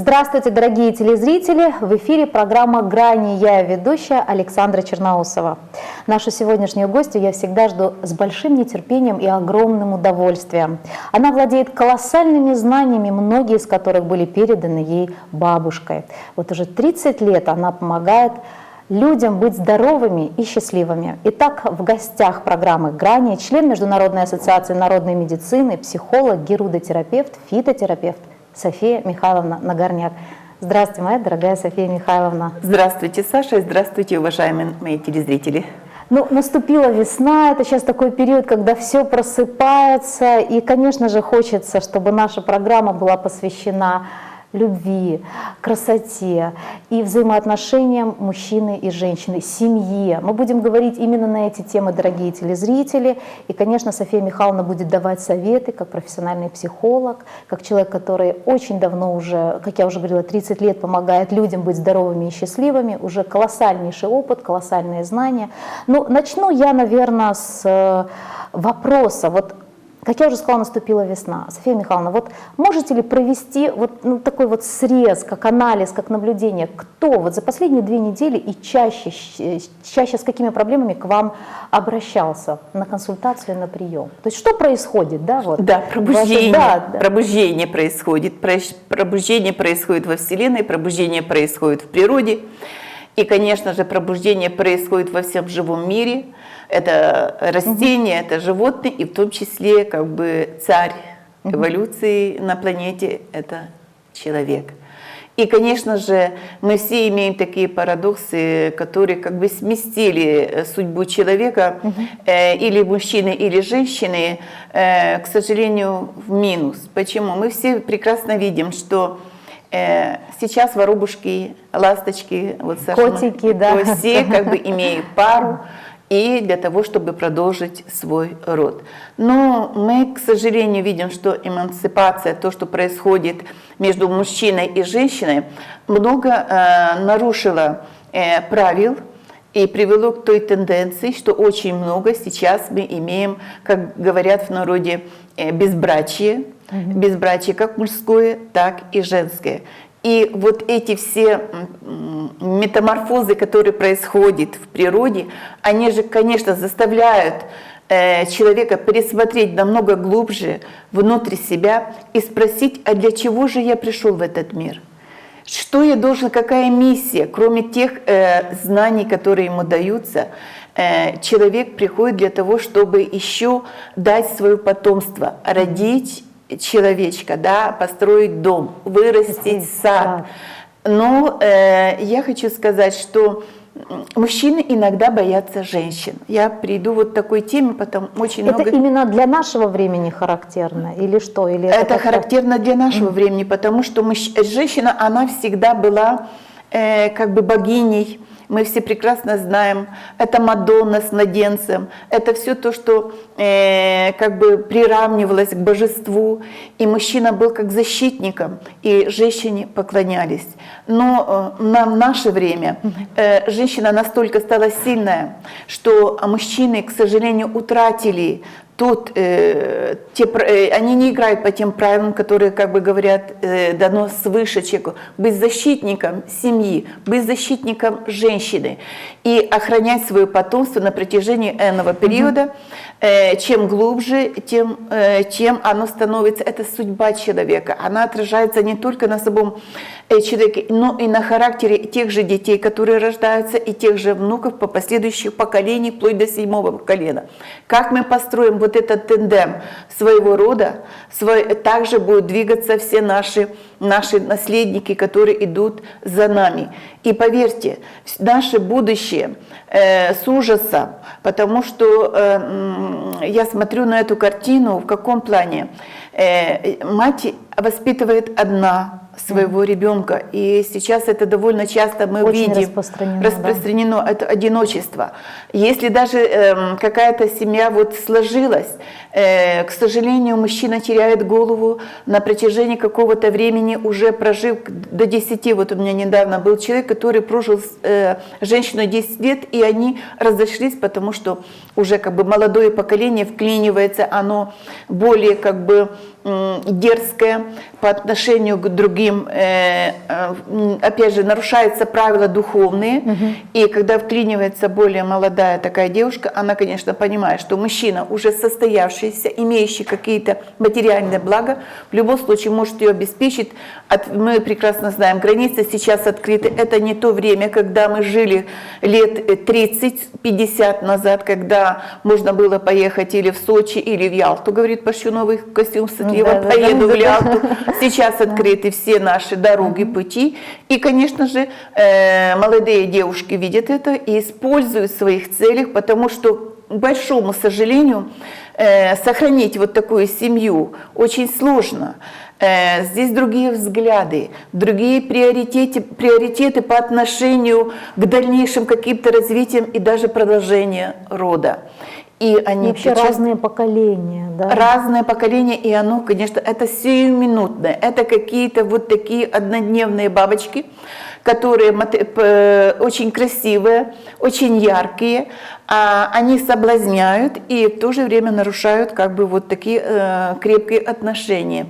Здравствуйте, дорогие телезрители! В эфире программа «Грани». Я ведущая Александра Черноусова. Нашу сегодняшнюю гостью я всегда жду с большим нетерпением и огромным удовольствием. Она владеет колоссальными знаниями, многие из которых были переданы ей бабушкой. Вот уже 30 лет она помогает людям быть здоровыми и счастливыми. Итак, в гостях программы «Грани» член Международной ассоциации народной медицины, психолог, герудотерапевт, фитотерапевт София Михайловна Нагорняк. Здравствуйте, моя дорогая София Михайловна. Здравствуйте, Саша, и здравствуйте, уважаемые мои телезрители. Ну, наступила весна, это сейчас такой период, когда все просыпается, и, конечно же, хочется, чтобы наша программа была посвящена любви, красоте и взаимоотношениям мужчины и женщины, семье. Мы будем говорить именно на эти темы, дорогие телезрители. И, конечно, София Михайловна будет давать советы как профессиональный психолог, как человек, который очень давно уже, как я уже говорила, 30 лет помогает людям быть здоровыми и счастливыми. Уже колоссальнейший опыт, колоссальные знания. Ну, начну я, наверное, с э, вопроса. Вот как я уже сказала, наступила весна. София Михайловна, вот можете ли провести вот ну, такой вот срез, как анализ, как наблюдение, кто вот за последние две недели и чаще, чаще с какими проблемами к вам обращался на консультацию, на прием? То есть что происходит, да? Вот? Да, пробуждение, да, да. пробуждение происходит. Пробуждение происходит во Вселенной, пробуждение происходит в природе. И, конечно же, пробуждение происходит во всем живом мире – это растения, угу. это животные, и в том числе как бы царь угу. эволюции на планете – это человек. И, конечно же, мы все имеем такие парадоксы, которые как бы сместили судьбу человека, угу. э, или мужчины, или женщины, э, к сожалению, в минус. Почему? Мы все прекрасно видим, что э, сейчас воробушки, ласточки, вот Саша, котики, да, все как бы имеют пару, и для того, чтобы продолжить свой род. Но мы, к сожалению, видим, что эмансипация, то, что происходит между мужчиной и женщиной, много э, нарушила э, правил и привело к той тенденции, что очень много сейчас мы имеем, как говорят в народе, э, безбрачие, безбрачие как мужское, так и женское. И вот эти все метаморфозы, которые происходят в природе, они же, конечно, заставляют э, человека пересмотреть намного глубже внутри себя и спросить, а для чего же я пришел в этот мир? Что я должен, какая миссия, кроме тех э, знаний, которые ему даются, э, человек приходит для того, чтобы еще дать свое потомство, родить человечка, да, построить дом, вырастить сад. Но э, я хочу сказать, что мужчины иногда боятся женщин. Я приду вот такой теме, потому очень это много... Это именно для нашего времени характерно или что? Или это, это характерно для нашего времени, потому что мужч... женщина, она всегда была э, как бы богиней, мы все прекрасно знаем, это Мадонна с младенцем, это все то, что э, как бы приравнивалось к божеству, и мужчина был как защитником, и женщине поклонялись. Но э, на, в наше время э, женщина настолько стала сильная, что мужчины, к сожалению, утратили тут э, те, э, они не играют по тем правилам, которые, как бы говорят, э, дано свыше человеку. Быть защитником семьи, быть защитником женщины и охранять свое потомство на протяжении энного периода. Э, чем глубже, тем, э, тем оно становится, это судьба человека. Она отражается не только на самом э, человеке, но и на характере тех же детей, которые рождаются, и тех же внуков по последующих поколений, вплоть до седьмого колена. Как мы построим вот этот тендем своего рода, свой, также будут двигаться все наши, наши наследники, которые идут за нами. И поверьте, наше будущее э, с ужасом, потому что э, я смотрю на эту картину в каком плане. Э, мать воспитывает одна своего ребенка. И сейчас это довольно часто мы Очень видим распространено, распространено да. это одиночество. Если даже э, какая-то семья вот сложилась, к сожалению, мужчина теряет голову на протяжении какого-то времени, уже прожив до 10. Вот у меня недавно был человек, который прожил э, женщину 10 лет, и они разошлись, потому что уже как бы молодое поколение вклинивается, оно более как бы дерзкое, по отношению к другим, э, э, опять же, нарушаются правила духовные, и когда вклинивается более молодая такая девушка, она, конечно, понимает, что мужчина, уже состоявшийся, имеющий какие-то материальные блага, в любом случае может ее обеспечить. От- мы прекрасно знаем, границы сейчас открыты, это не то время, когда мы жили лет э, 30-50 назад, когда можно было поехать или в Сочи, или в Ялту, говорит Пащу, новый костюм светлива, Да-да-да. поеду в Ялту. Сейчас открыты все наши дороги, пути. И, конечно же, э, молодые девушки видят это и используют в своих целях, потому что, к большому сожалению, э, сохранить вот такую семью очень сложно. Э, Здесь другие взгляды, другие приоритеты, приоритеты по отношению к дальнейшим каким-то развитиям и даже продолжению рода. И они Вообще сейчас- разные поколения, да. разное поколение, и оно, конечно, это сиюминутное. Это какие-то вот такие однодневные бабочки, которые п- очень красивые, очень яркие, они соблазняют и в то же время нарушают как бы вот такие э, крепкие отношения.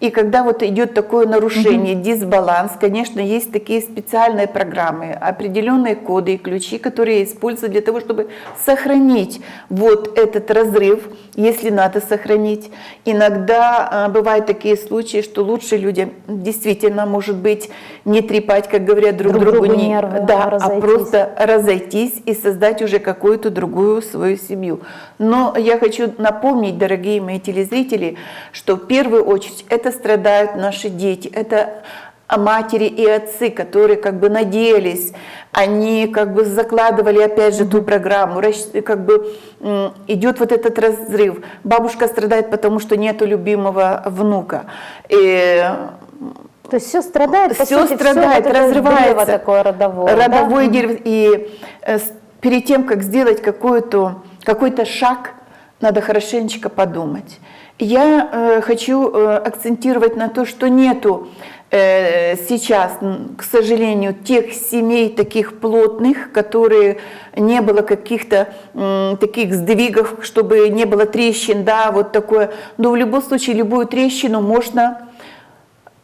И когда вот идет такое нарушение, дисбаланс, конечно, есть такие специальные программы, определенные коды и ключи, которые используют для того, чтобы сохранить вот этот разрыв, если надо сохранить. Иногда а, бывают такие случаи, что лучше людям действительно, может быть, не трепать, как говорят друг, Друг другу, другу не- нервы, да, а а просто разойтись и создать уже какую-то другую свою семью. Но я хочу напомнить, дорогие мои телезрители, что в первую очередь это страдают наши дети, это матери и отцы, которые как бы надеялись, они как бы закладывали опять же ту программу, как бы идет вот этот разрыв. Бабушка страдает, потому что нету любимого внука. И То есть все страдает, все сути, страдает, всё вот разрывается. древо такое родовое. да? Родовое дерево. И э, перед тем, как сделать какой-то какой шаг, надо хорошенечко подумать. Я э, хочу э, акцентировать на то, что нету э, сейчас, к сожалению, тех семей таких плотных, которые не было каких-то м, таких сдвигов, чтобы не было трещин, да, вот такое. Но в любом случае любую трещину можно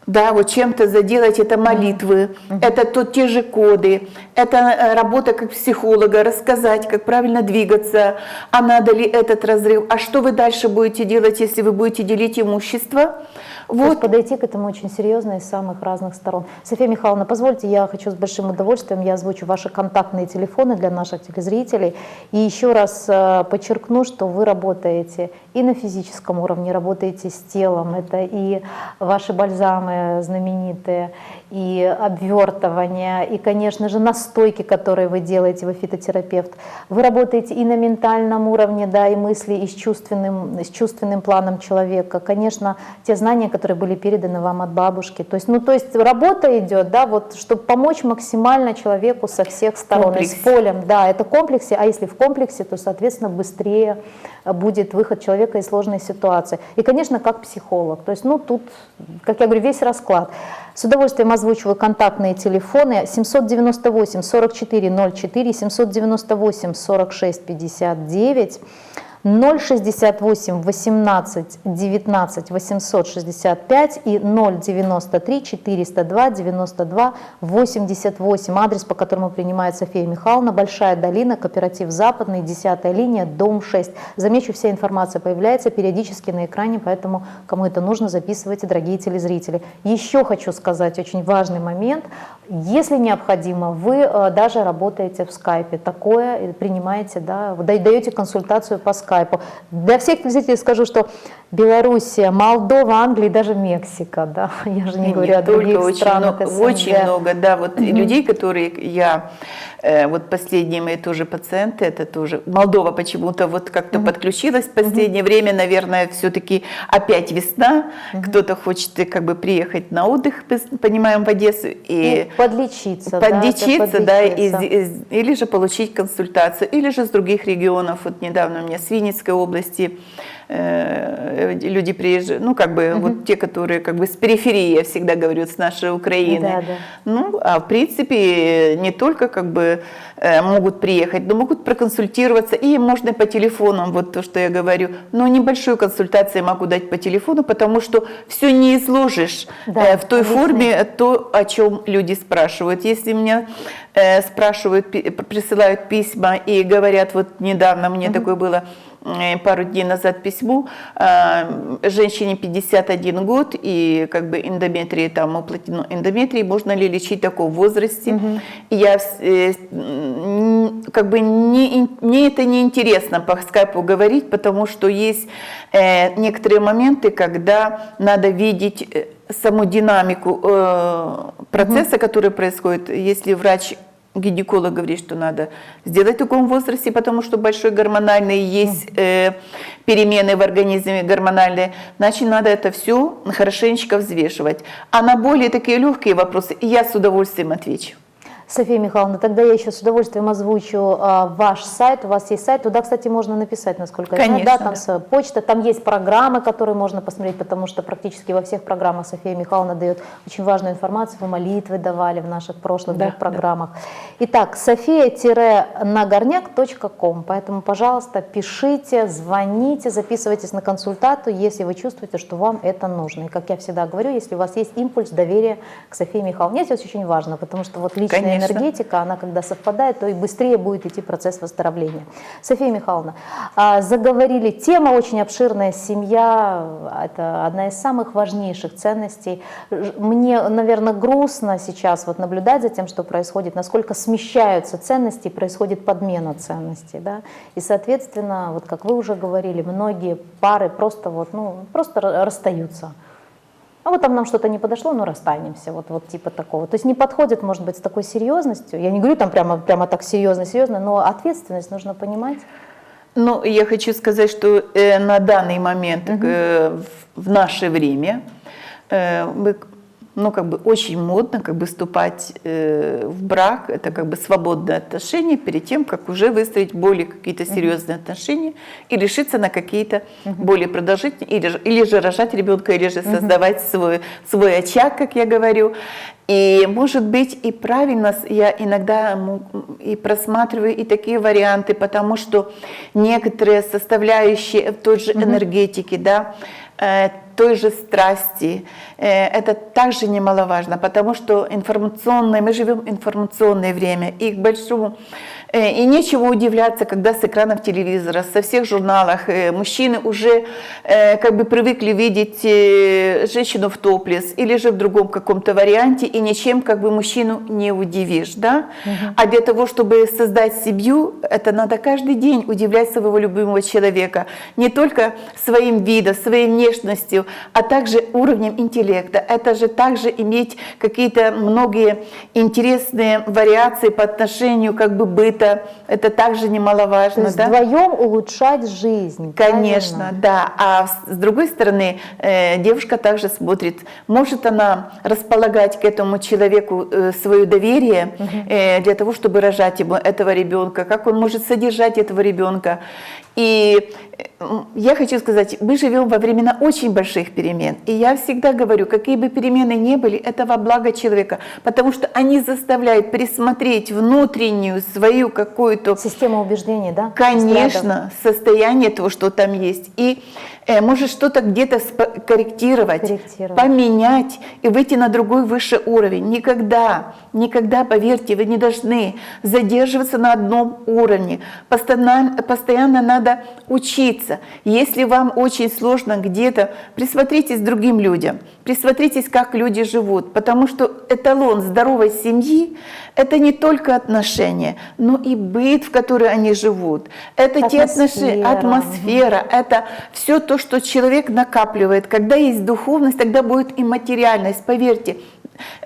да, вот чем-то заделать это молитвы, это то, те же коды, это э, работа как психолога, рассказать, как правильно двигаться, а надо ли этот разрыв, а что вы дальше будете делать, если вы будете делить имущество. То есть Вот, подойти к этому очень серьезно из самых разных сторон. София Михайловна, позвольте, я хочу с большим удовольствием, я озвучу ваши контактные телефоны для наших телезрителей. И еще раз э, подчеркну, что вы работаете и на физическом уровне, работаете с телом. Это и ваши бальзамы знаменитые, и обвертывания, и, конечно же, настойки, которые вы делаете, вы фитотерапевт. Вы работаете и на ментальном уровне, да, и мысли, и с чувственным, с чувственным планом человека. Конечно, те знания, которые были переданы вам от бабушки. То есть, ну, то есть работа идет, да, вот, чтобы помочь максимально человеку со всех сторон. И с полем, да, это комплексе, а если в комплексе, то, соответственно, быстрее э, будет выход человека из сложной ситуации. И, конечно, как психолог. То есть, ну, тут, как я говорю, весь расклад. С удовольствием озвучиваю контактные телефоны. 798 44 04, 798 46 59, 068 18 19 865 и 093 402 92 88. Адрес, по которому принимает София Михайловна, Большая долина, кооператив Западный, 10 линия, дом 6. Замечу, вся информация появляется периодически на экране, поэтому кому это нужно, записывайте, дорогие телезрители. Еще хочу сказать очень важный момент. Если необходимо, вы э, даже работаете в скайпе, такое принимаете, да- даете консультацию по скайпу. Для всех телезрителей скажу, что Белоруссия, Молдова, Англия и даже Мексика, да, я же не говорю о только, других очень странах много, СНГ. очень много, да, вот людей, которые я, вот последние мои тоже пациенты, это тоже, Молдова почему-то вот как-то подключилась в последнее время, наверное, все-таки опять весна, кто-то хочет э, как бы приехать на отдых, понимаем, в Одессу, и И подлечиться. да, подлечиться, да, и подлечиться. з- из- или же получить консультацию, или же с других регионов. Вот недавно у меня с Винницкой области э, люди приезжают, ну, как бы, вот те, которые, как бы, с периферии, я всегда говорю, с нашей Украины. Да, да. Ну, а в принципе, не только, как бы, э, могут приехать, но могут проконсультироваться, и можно по телефону, вот то, что я говорю, но небольшую консультацию могу дать по телефону, потому что все не изложишь Да, э, в той объясни. форме, то, о чем люди спрашивают. Если меня э, спрашивают, присылают письма и говорят, вот недавно мне такое было, пару дней назад письмо, э, женщине 51 год, и как бы эндометрия, там, уплотнено эндометрии, можно ли лечить в таком возрасте? И я э, как бы не, мне это не интересно по скайпу говорить, потому что есть э, некоторые моменты, когда надо видеть э, саму динамику э, процесса, который происходит. Если врач гинеколог говорит, что надо сделать в таком возрасте, потому что большой гормональный есть э, перемены в организме гормональные, значит надо это все хорошенечко взвешивать. А на более такие легкие вопросы я с удовольствием отвечу. София Михайловна, тогда я еще с удовольствием озвучу а, ваш сайт. У вас есть сайт, туда, кстати, можно написать, насколько я знаю. Конечно, Да, там да. своя почта, там есть программы, которые можно посмотреть, потому что практически во всех программах София Михайловна дает очень важную информацию. Вы молитвы давали в наших прошлых Да, двух да. программах. Итак, софия-нагорняк.ком, поэтому, пожалуйста, пишите, звоните, записывайтесь на консультацию, если вы чувствуете, что вам это нужно. И, как я всегда говорю, если у вас есть импульс доверия к Софии Михайловне, это очень важно, потому что вот личная Конечно. Энергетика, она когда совпадает, то и быстрее будет идти процесс восстановления. София Михайловна, а, заговорили, тема очень обширная, семья, это одна из самых важнейших ценностей. Мне, наверное, грустно сейчас вот наблюдать за тем, что происходит, насколько смещаются ценности, происходит подмена ценностей, да, и, соответственно, вот как вы уже говорили, многие пары просто вот, ну, просто ра- расстаются. А вот там нам что-то не подошло, ну расстанемся, вот, вот типа такого. То есть не подходит, может быть, с такой серьезностью. Я не говорю там прямо, прямо так серьезно, серьезно, но ответственность нужно понимать. Ну, я хочу сказать, что э, на данный момент, э, в, в наше время, э, мы, ну, как бы очень модно как бы вступать э, в брак, это как бы свободные отношения перед тем, как уже выстроить более какие-то серьезные отношения и решиться на какие-то более продолжительные, или, же- или же рожать ребенка, или же создавать свой, свой очаг, как я говорю. И, может быть, и правильно я иногда и просматриваю и такие варианты, потому что некоторые составляющие той же энергетики, да, э, той же страсти, э, это также немаловажно, потому что информационное, мы живем в информационное время, и к большому и нечего удивляться, когда с экранов телевизора, со всех журналах э, мужчины уже э, как бы привыкли видеть э, женщину в топлес или же в другом каком-то варианте, и ничем как бы мужчину не удивишь, да? А для того, чтобы создать семью, это надо каждый день удивлять своего любимого человека, не только своим видом, своей внешностью, а также уровнем интеллекта. Это же также иметь какие-то многие интересные вариации по отношению как бы быта. Это также То немаловажно, есть да? вдвоем улучшать жизнь. Конечно, правильно? да. А с другой стороны, э, девушка также смотрит, может она располагать к этому человеку э, свое доверие э, для того, чтобы рожать ему этого ребенка, как он может содержать этого ребенка. И я хочу сказать, мы живем во времена очень больших перемен. И я всегда говорю, какие бы перемены ни были, это во благо человека, потому что они заставляют пересмотреть внутреннюю свою какую-то Система убеждений, да? взглядов. Конечно, состояние того, что там есть. И э, может что-то где-то спо- корректировать, Корректировать. поменять и выйти на другой высший уровень. Никогда, никогда, поверьте, вы не должны задерживаться на одном уровне. Постоянно, постоянно надо учиться. Если вам очень сложно где-то, присмотритесь к другим людям, присмотритесь, как люди живут, потому что эталон здоровой семьи – это не только отношения, но и быт, в который они живут. Это те отношения, Атмосфера. атмосфера, это все то, что человек накапливает. Когда есть духовность, тогда будет и материальность. Поверьте,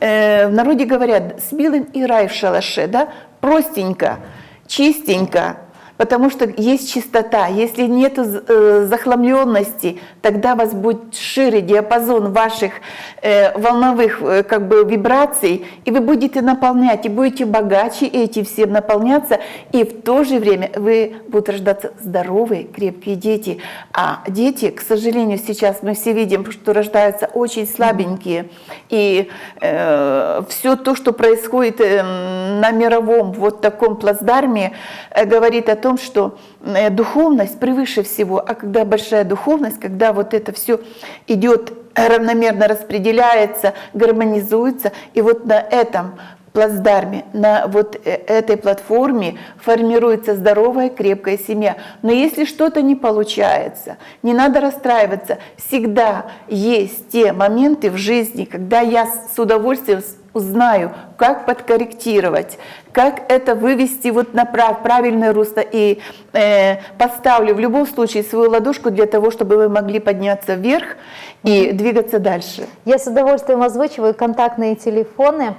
э, в народе говорят, с милым и рай в шалаше, да? Простенько, чистенько, Потому что есть чистота. Если нет э, захламленности, тогда вас будет шире диапазон ваших э, волновых э, как бы вибраций, и вы будете наполнять, и будете богаче этим всем наполняться, и в то же время вы будут рождаться здоровые, крепкие дети. А дети, к сожалению, сейчас мы все видим, что рождаются очень слабенькие, и э, все то, что происходит э, на мировом вот таком плацдарме, говорит о том, что э, духовность превыше всего, а когда большая духовность, когда вот это все идет равномерно распределяется, гармонизуется, и вот на этом плацдарме, на вот э, этой платформе формируется здоровая, крепкая семья. Но если что-то не получается, не надо расстраиваться. Всегда есть те моменты в жизни, когда я с удовольствием узнаю, как подкорректировать, как это вывести вот на прав, правильное русло и э, поставлю в любом случае свою ладошку для того, чтобы вы могли подняться вверх и двигаться дальше. Я с удовольствием озвучиваю контактные телефоны.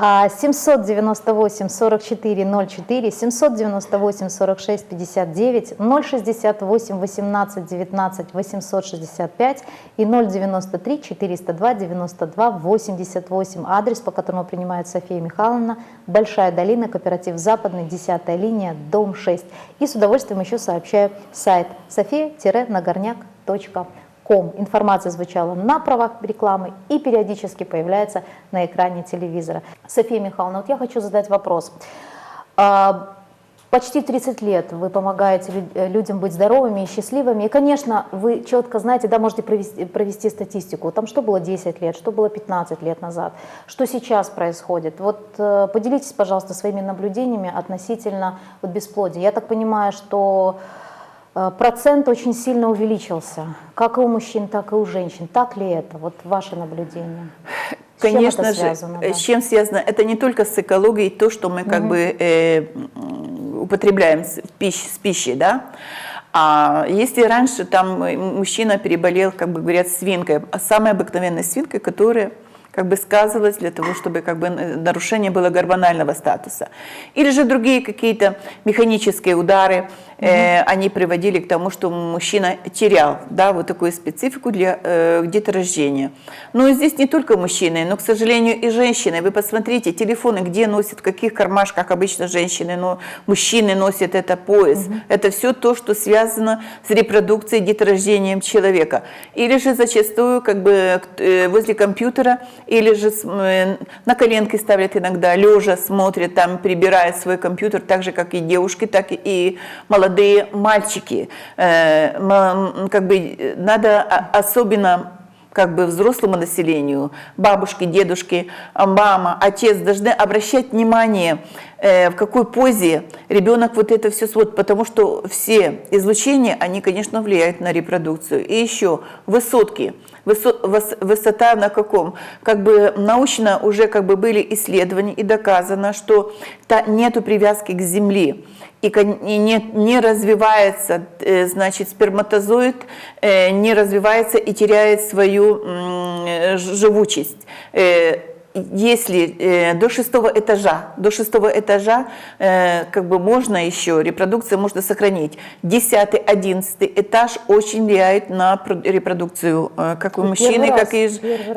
798 44 04, 798 46 59, 068 18 19 865 и 093 402 92 88. Адрес, по которому принимает София Михайловна, Большая долина, кооператив Западный, 10 линия, дом 6. И с удовольствием еще сообщаю сайт софия-нагорняк.ком ком. Информация звучала на правах рекламы и периодически появляется на экране телевизора. София Михайловна, вот я хочу задать вопрос. Почти 30 лет вы помогаете э, людям быть здоровыми и счастливыми. И, конечно, вы четко знаете, да, можете провести, провести статистику. Там что было 10 лет, что было 15 лет назад, что сейчас происходит. Вот э, поделитесь, пожалуйста, своими наблюдениями относительно вот, бесплодия. Я так понимаю, что Э, процент очень сильно увеличился, как и у мужчин, так и у женщин. Так ли это? Вот ваше наблюдение. С Конечно чем же, связано, да? с чем связано? Это не только с экологией, то, что мы как угу. бы э, употребляем с, пищ, пищей, да. А если раньше там мужчина переболел, как бы говорят, свинкой, а самой обыкновенной свинкой, которая как бы сказывалось для того, чтобы как бы нарушение было гормонального статуса. Или же другие какие-то механические удары, э, они приводили к тому, что мужчина терял да, вот такую специфику для э, деторождения. Но здесь не только мужчины, но, к сожалению, и женщины. Вы посмотрите, телефоны где носят, в каких кармашках обычно женщины, но мужчины носят это пояс. Угу. Это все то, что связано с репродукцией, деторождением человека. Или же зачастую как бы э, возле компьютера, или же э, на коленке ставят иногда, лежа смотрят, там прибирают свой компьютер, так же, как и девушки, так и молодые молодые мальчики. Э, как бы надо особенно как бы взрослому населению, бабушки, дедушки, мама, отец должны обращать внимание, э, в какой позе ребенок вот это все смотрит, потому что все излучения, они, конечно, влияют на репродукцию. И еще высотки, высота на каком? Как бы научно уже как бы были исследования и доказано, что нету привязки к земле и не, не развивается, э, значит, сперматозоид э, не развивается и теряет свою живучесть. Э, если до шестого этажа, до шестого этажа как бы можно еще, репродукция можно сохранить. Десятый, одиннадцатый этаж очень влияет на репродукцию как у мужчины, раз, как и,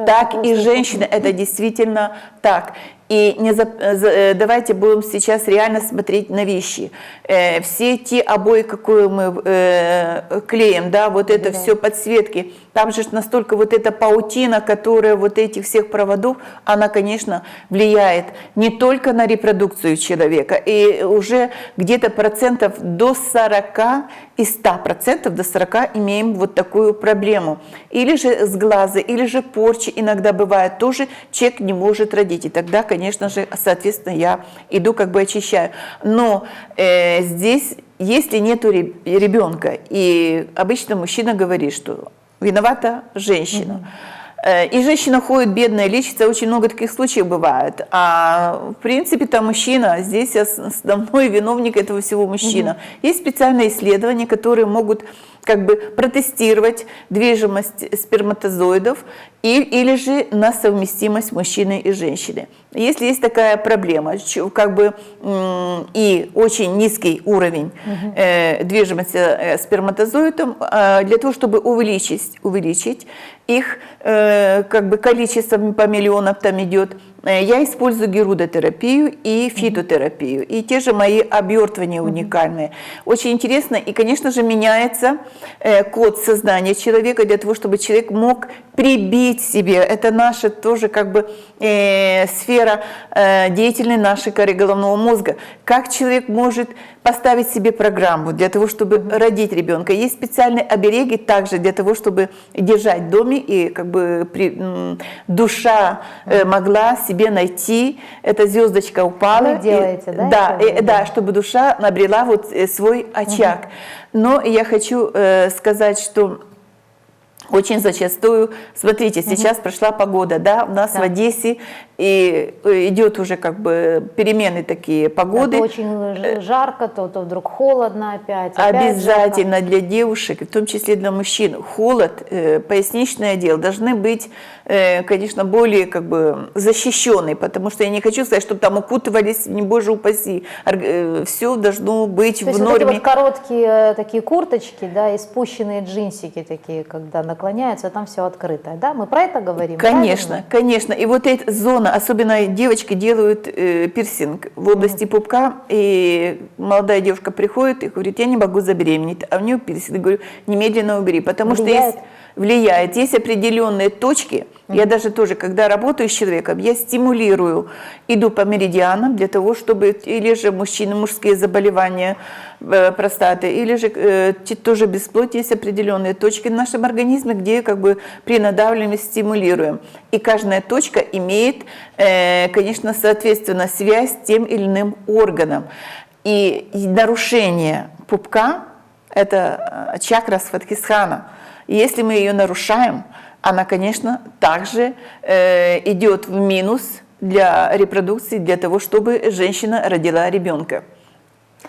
так и женщины. Это действительно так. И не за, за, давайте будем сейчас реально смотреть на вещи. Э, все те обои, какую мы э, клеим, да, вот это да. все подсветки, там же настолько вот эта паутина, которая вот этих всех проводов, она, конечно, влияет не только на репродукцию человека, и уже где-то процентов до 40 и 100 процентов до 40 имеем вот такую проблему. Или же с глаза, или же порчи иногда бывает, тоже человек не может родить, и тогда, конечно, же, соответственно, я иду как бы очищаю. Но э, здесь, если нету ребенка, и обычно мужчина говорит, что виновата женщина, угу. И женщина ходит бедная, лечится, очень много таких случаев бывает. А в принципе там мужчина, здесь основной виновник этого всего мужчина. Угу. Есть специальные исследования, которые могут как бы протестировать движимость сперматозоидов и, или же на совместимость мужчины и женщины. Если есть такая проблема, как бы и очень низкий уровень э, движимости э, сперматозоидом, э, для того, чтобы увеличить, увеличить их э, как бы количество по миллионам там идет, я использую герудотерапию и фитотерапию. И те же мои обертывания уникальные. Очень интересно. И, конечно же, меняется э, код сознания человека для того, чтобы человек мог прибить себе. Это наша тоже как бы э, сфера э, деятельной нашей коры головного мозга. Как человек может поставить себе программу для того, чтобы родить ребенка. Есть специальные обереги также для того, чтобы держать в доме и как бы при- душа э, могла себе найти. Эта звездочка упала. Вы делаете, и- да, Да, э, да, чтобы душа набрела вот э, свой очаг. Но я хочу э, сказать, что очень зачастую, смотрите, сейчас прошла погода, да, у нас Да. в Одессе и э, идет уже как бы перемены такие погоды. То очень ж- жарко, то, то вдруг холодно опять. опять Обязательно для девушек, в том числе для мужчин, холод, э, поясничный отдел должны быть, э, конечно, более как бы защищенные, потому что я не хочу сказать, чтобы там укутывались, не боже упаси, все должно быть То в есть вот эти норме. вот короткие э, такие курточки, да, и спущенные джинсики такие, когда наклоняются, там все открытое, да? Мы про это говорим? Конечно, правильно? конечно. И вот эта зона, особенно девочки делают э, пирсинг в области пупка, и молодая девушка приходит и говорит, я не могу забеременеть, а у нее пирсинг. Говорю, немедленно убери, потому что Влияет? есть влияет. Есть определенные точки. Я даже тоже, когда работаю с человеком, я стимулирую, иду по меридианам для того, чтобы или же мужчины, мужские заболевания э, простаты, или же э, тоже бесплодие, есть определенные точки в нашем организме, где как бы при надавливании стимулируем. И каждая точка имеет, э, конечно, соответственно, связь с тем или иным органом. И и нарушение пупка – это э, чакра Сватхисхана. И если мы ее нарушаем, она, конечно, также э, идет в минус для репродукции, для того, чтобы женщина родила ребенка.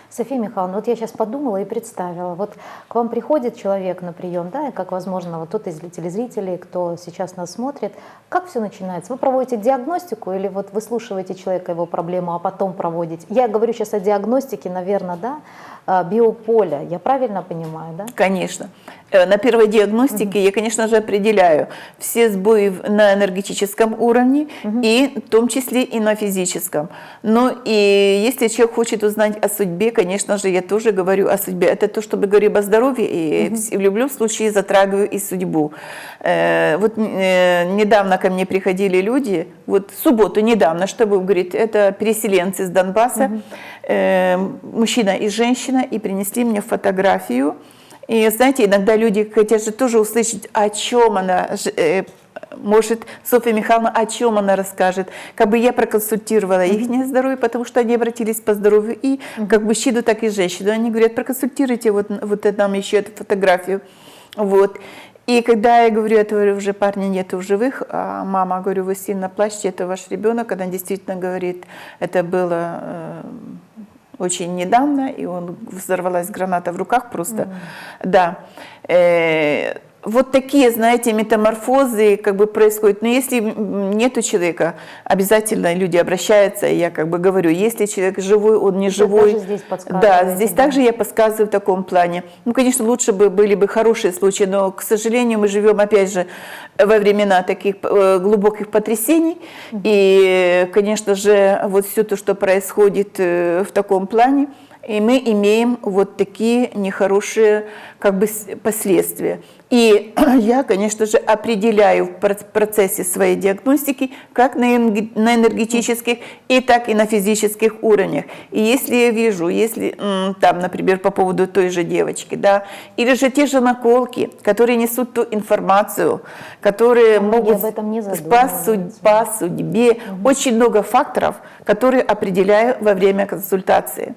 София Михайловна, вот я сейчас подумала и представила, вот к вам приходит человек на прием, да, и как, возможно, вот тот из телезрителей, кто сейчас нас смотрит, как все начинается? Вы проводите диагностику или вот выслушиваете человека, его проблему, а потом проводите? Я говорю сейчас о диагностике, наверное, да, а, биополя, я правильно понимаю, да? Конечно. Э, На первой диагностике я, конечно же, определяю все сбои на энергетическом уровне, и в том числе и на физическом. Но и если человек хочет узнать о судьбе, конечно же, я тоже говорю о судьбе. Это то, чтобы говорю об здоровье, и вс- в любом случае затрагиваю и судьбу. Э, Вот э, недавно ко мне приходили люди, вот в субботу недавно, чтобы говорит, это переселенцы из Донбасса, э, мужчина и женщина, и принесли мне фотографию. И знаете, иногда люди хотят же тоже услышать, о чем она, э, может, Софья Михайловна, о чем она расскажет. Как бы я проконсультировала их здоровье, потому что они обратились по здоровью и как мужчину, так и женщину. Они говорят, проконсультируйте вот, вот нам еще эту фотографию. Вот. И когда я говорю, этого уже парня нету в живых, а мама, говорю, вы сильно плачете, это ваш ребенок, она действительно говорит, это было э, очень недавно, и он взорвалась граната в руках просто. Да. Э, вот такие, знаете, метаморфозы как бы происходят. Но если нету человека, обязательно люди обращаются, и я как бы говорю, если человек живой, он не живой. тоже здесь Да, здесь да. также я подсказываю в таком плане. Ну, конечно, лучше бы были бы хорошие случаи, но, к сожалению, мы живем, опять же, во времена таких э, глубоких потрясений. И, конечно же, вот все то, что происходит э, в таком плане, и мы имеем вот такие нехорошие как бы последствия. И я, конечно же, определяю в проц- процессе своей диагностики как на энергетических и так и на физических уровнях. И если я вижу, если там, например, по поводу той же девочки, да, или же те же наколки, которые несут ту информацию, которые многие могут об этом не по, задумываются. суд- по судьбе, очень много факторов, которые определяю во время консультации.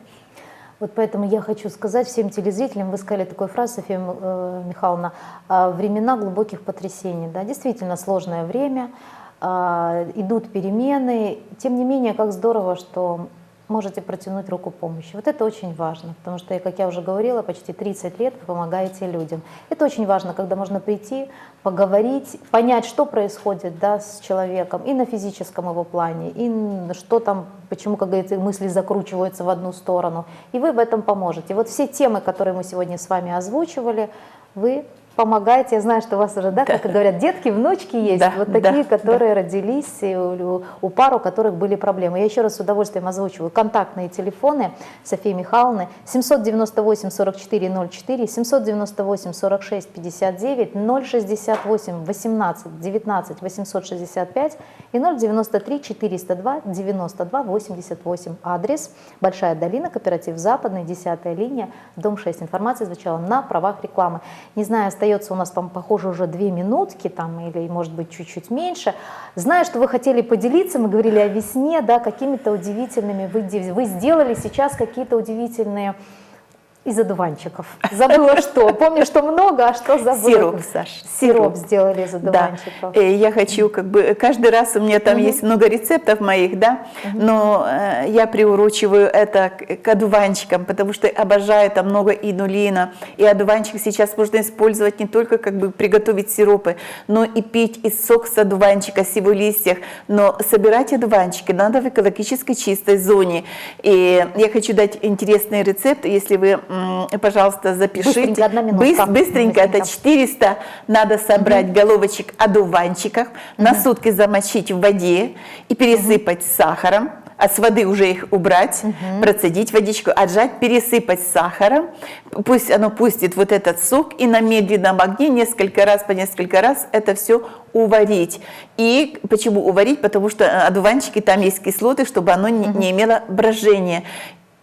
Вот поэтому я хочу сказать всем телезрителям, вы сказали такую фразу, София э, Михайловна, а, времена глубоких потрясений. Да, действительно сложное время, а, идут перемены. Тем не менее, как здорово, что можете протянуть руку помощи. Вот это очень важно, потому что, как я уже говорила, почти 30 лет вы помогаете людям. Это очень важно, когда можно прийти, поговорить, понять, что происходит да, с человеком и на физическом его плане, и что там, почему, как говорится, мысли закручиваются в одну сторону. И вы в этом поможете. Вот все темы, которые мы сегодня с вами озвучивали, вы помогаете. Я знаю, что у вас уже, да, как говорят, детки, внучки есть, Да, вот да, такие, да. которые родились и у, у пар, у которых были проблемы. Я еще раз с удовольствием озвучиваю контактные телефоны Софии Михайловны 798 44 04, 798 46 59, 068 18 19 865 и 093 402 92 88. Адрес Большая долина, кооператив Западный, 10 линия, дом 6. Информация звучала на правах рекламы. Не знаю, остается у нас, по похоже, уже две минутки там или, может быть, чуть-чуть меньше. Знаю, что вы хотели поделиться, мы говорили о весне, да, какими-то удивительными, вы, вы сделали сейчас какие-то удивительные из одуванчиков. Забыла что. Помню, что много, а что забыла. Сироп, Саш, Сироп сделали из Да, одуванчиков. Э, я хочу как бы каждый раз у меня там есть много рецептов моих, да, но э, я приурочиваю это к, к одуванчикам, потому что обожаю там много инулина, и одуванчик сейчас можно использовать не только как бы приготовить сиропы, но и пить и сок с одуванчика, с его листьев, но собирать одуванчики надо в экологически чистой зоне. И я хочу дать интересный рецепт, если вы, пожалуйста, запишите. Быстренько, одна минутка. Быс- быстренько, это Быстренько. 400 надо собрать головочек одуванчиков, на сутки замочить в воде и пересыпать с сахаром, а с воды уже их убрать, процедить водичку, отжать, пересыпать сахаром, пусть оно пустит вот этот сок и на медленном огне несколько раз по несколько раз это все уварить. И почему уварить? Потому что э, одуванчики, там есть кислоты, чтобы оно не, не имело брожения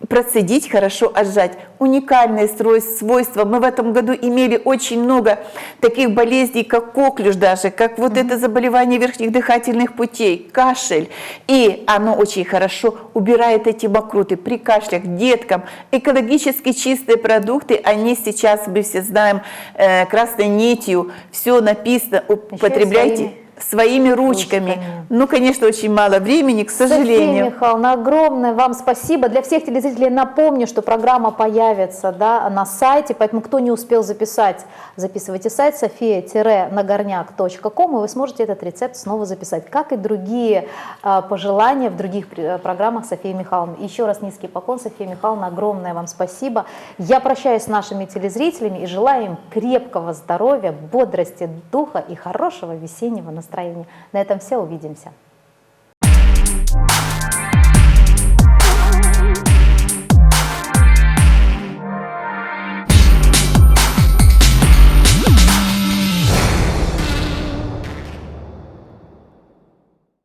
процедить, хорошо отжать. Уникальное строй- свойство. Мы в этом году имели очень много таких болезней, как коклюш даже, как вот это заболевание верхних дыхательных путей, кашель. И оно очень хорошо убирает эти мокруты при кашлях деткам. Экологически чистые продукты, они сейчас, мы все знаем, э, красной нитью, все написано, употребляйте своими ручками. ручками. Ну, конечно, очень мало времени, к София сожалению. Михайловна, огромное вам спасибо. Для всех телезрителей напомню, что программа появится да, на сайте, поэтому кто не успел записать, записывайте сайт sofia-nagorняк.com, и вы сможете этот рецепт снова записать, как и другие а, пожелания в других при- программах Софии Михайловны. Еще раз низкий поклон, София Михайловна, огромное вам спасибо. Я прощаюсь с нашими телезрителями и желаю им крепкого здоровья, бодрости духа и хорошего весеннего настроения. На этом все, увидимся.